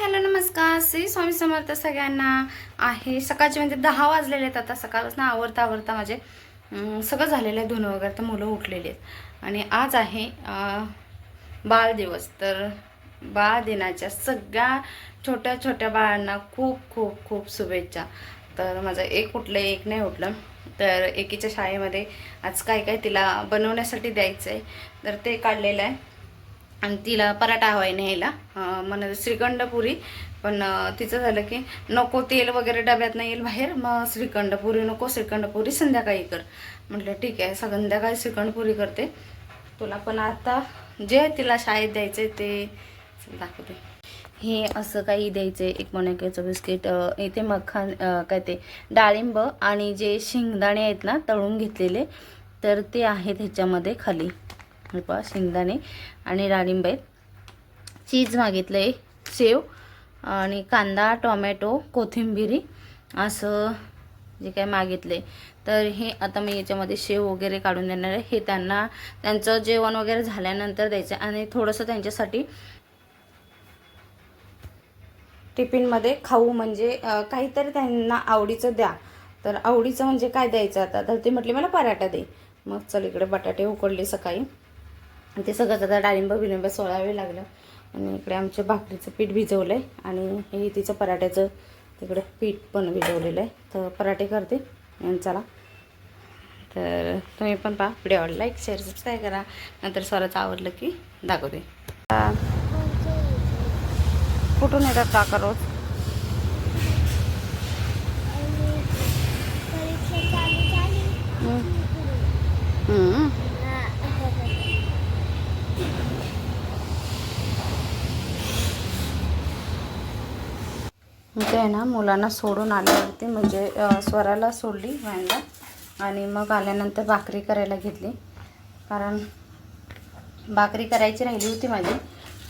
Hello नमस्कार. श्री स्वामी समर्थ सगळ्यांना आहे. सकाळचे म्हणजे दहा वाजलेले आहेत आता. सकाळपासून आवरता आवरता माझे सगळं झालेलं आहे. धुणं वगैरे तर मुलं उठलेली आहेत. आणि आज आहे बाळ दिवस. तर बाळ दिनाच्या सगळ्या छोट्या छोट्या बाळांना खूप खूप खूप शुभेच्छा. तर माझं एक उठलं एक नाही उठलं. तर एकीच्या शाळेमध्ये आज काय काय तिला बनवण्यासाठी द्यायचं आहे तर ते काढलेलं आहे. आणि तिला पराठा हवा आहे न्यायला. म्हणत श्रीखंड पुरी पण तिचं झालं की नको तेल वगैरे डब्यात नाही येईल बाहेर मग श्रीखंड पुरी नको श्रीखंड पुरी संध्याकाळी कर. म्हटलं ठीक आहे संध्याकाळी श्रीखंड पुरी करते. तुला पण आता जे तिला शाळेत द्यायचं ते दाखवते हे असं काही द्यायचं आहे एक मनाक्याचं बिस्किट इथे मखान काय ते डाळिंब आणि जे शेंगदाणे आहेत ना तळून घेतलेले तर ते आहेत ह्याच्यामध्ये खाली. हे पहा शेंगदाणे आणि डाळिंब. आहेत चीज मागितलं आहे सेव आणि कांदा टोमॅटो कोथिंबिरी असं जे काय मागितले. तर हे आता मी याच्यामध्ये शेव वगैरे काढून देणार आहे. हे त्यांना त्यांचं जेवण वगैरे झाल्यानंतर द्यायचं आहे आणि थोडंसं त्यांच्यासाठी टिफिनमध्ये खाऊ म्हणजे काहीतरी त्यांना आवडीचं द्या. तर आवडीचं म्हणजे काय द्यायचं आता? तर ते म्हटले मला पराठा दे. मग चल इकडे बटाटे उकडले सकाळी. ते सगळं आता डाळिंब बिलिंब सोळावे लागलं. आणि इकडे आमच्या भाकरीचं पीठ भिजवलं आहे आणि हे तिचं पराठ्याचं तिकडे पीठ पण भिजवलेलं आहे. तर पराठे करते. आणि चला. तर तुम्ही पण पहा. व्हिडिओ लाईक शेअर सबस्क्राईब करा. नंतर स्वराचं आवडलं की दाखवते. कुठून येतात काका रोज? इथे आहे ना मुलांना सोडून आल्यावरती म्हणजे स्वराला सोडली व्हॅनला आणि मग आल्यानंतर भाकरी करायला घेतली. कारण भाकरी करायची राहिली होती माझी.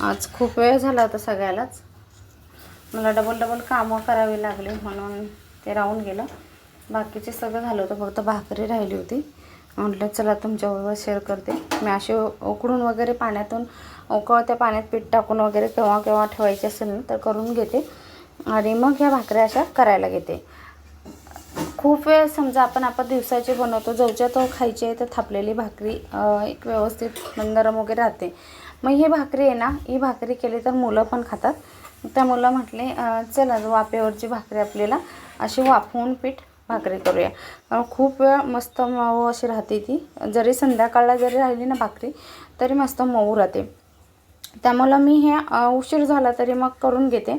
आज खूप वेळ झाला होता सगळ्यालाच. मला डबल डबल कामं करावी लागली म्हणून ते राहून गेलं. बाकीचे सगळं झालं होतं फक्त भाकरी राहिली होती. म्हटलं चला तुमच्याबरोबर शेअर करते. मी असे उकडून वगैरे पाण्यातून उकळत्या पाण्यात पीठ टाकून वगैरे केव्हा केव्हा ठेवायचे असेल ना तर करून घेते. आणि मग ह्या भाकऱ्या अशा करायला घेते. खूप वेळ समजा आपण आपण दिवसाचे बनवतो जवच्या तो खायची आहे तर थापलेली भाकरी एक व्यवस्थित नरम वगैरे राहते. मग ही भाकरी आहे ना ही भाकरी केली तर मुलं पण खातात. त्या मुलं म्हटले चला वाफेवरची भाकरी आपल्याला अशी वाफवून पीठ भाकरी करूया. कारण खूप वेळ मस्त मऊ अशी राहते ती. जरी संध्याकाळला जरी राहिली ना भाकरी तरी मस्त मऊ राहते. त्यामुळं मी हे उशीर झाला तरी मग करून घेते.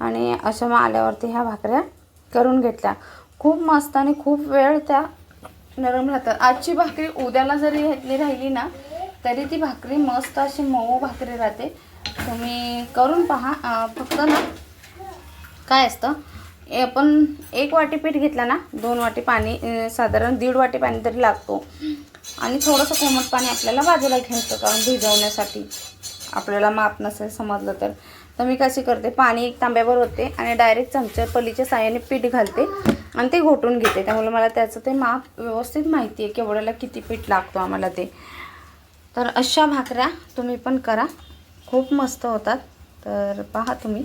आणि अशा मग आल्यावरती ह्या भाकऱ्या करून घेतल्या. खूप मस्त आणि खूप वेळ त्या नरम राहतात. आजची भाकरी उद्याला जरी घेतली राहिली ना तरी ती भाकरी मस्त अशी मऊ भाकरी राहते. तुम्ही करून पहा. फक्त ना काय असतं ए, आपण एक वाटी पीठ घेतला ना दोन वाटी पाणी साधारण दीड वाटी पाणी तरी लागतो. आणि थोडंसं कोमट पाणी आपल्याला बाजूला घ्यायचं कारण भिजवण्यासाठी. आपल्याला माप नसेल समजलं तर. तर मी कशी करते पाणी एक तांब्यावर होते आणि डायरेक्ट चमच्या पलीच्या साह्याने पीठ घालते आणि ते घोटून घेते. त्यामुळे मला त्याचं ते माप व्यवस्थित माहिती आहे केवढ्याला किती पीठ लागतो आम्हाला ते. तर अशा भाकऱ्या तुम्ही पण करा. खूप मस्त होतात. तर पहा तुम्ही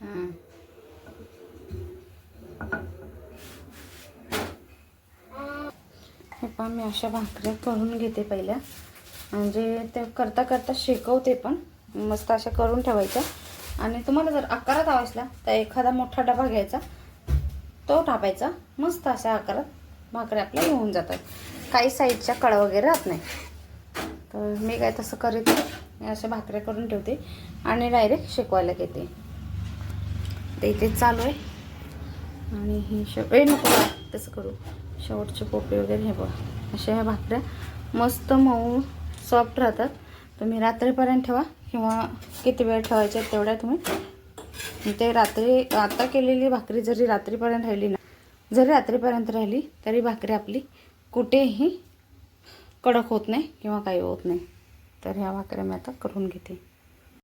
हं. हे मी अशा भाकऱ्या करून घेते पहिल्या. म्हणजे ते करता करता शेकवते पण मस्त अशा करून ठेवायच्या. आणि तुम्हाला जर आकारात हवा असला तर एखादा मोठा डबा घ्यायचा. तो टाकायचा. मस्त अशा आकारात भाकऱ्या आपल्या होऊन जातात. काही साईडच्या कळ वगैरे राहत नाही. तर मी काय तसं करीत नाही. मी अशा भाकऱ्या करून ठेवते आणि डायरेक्ट शेकवायला घेते. ते इथे चालू आहे. आणि हे शेव नको तसं करू. शेवटचे पोपे वगैरे हे बघा. अशा ह्या भाकऱ्या. मस्त मऊ सॉफ्ट राहतात. तुम्ही रात्रीपर्यंत ठेवा किंवा किती वेळ ठेवायचे तेवढ्या तुम्ही. ते रात्री आता केलेली भाकरी जरी रात्रीपर्यंत राहिली ना जरी रात्रीपर्यंत राहिली तरी भाकरी आपली कुठेही कडक होत नाही किंवा काही होत नाही. तर ह्या भाकऱ्या मी आता करून घेते.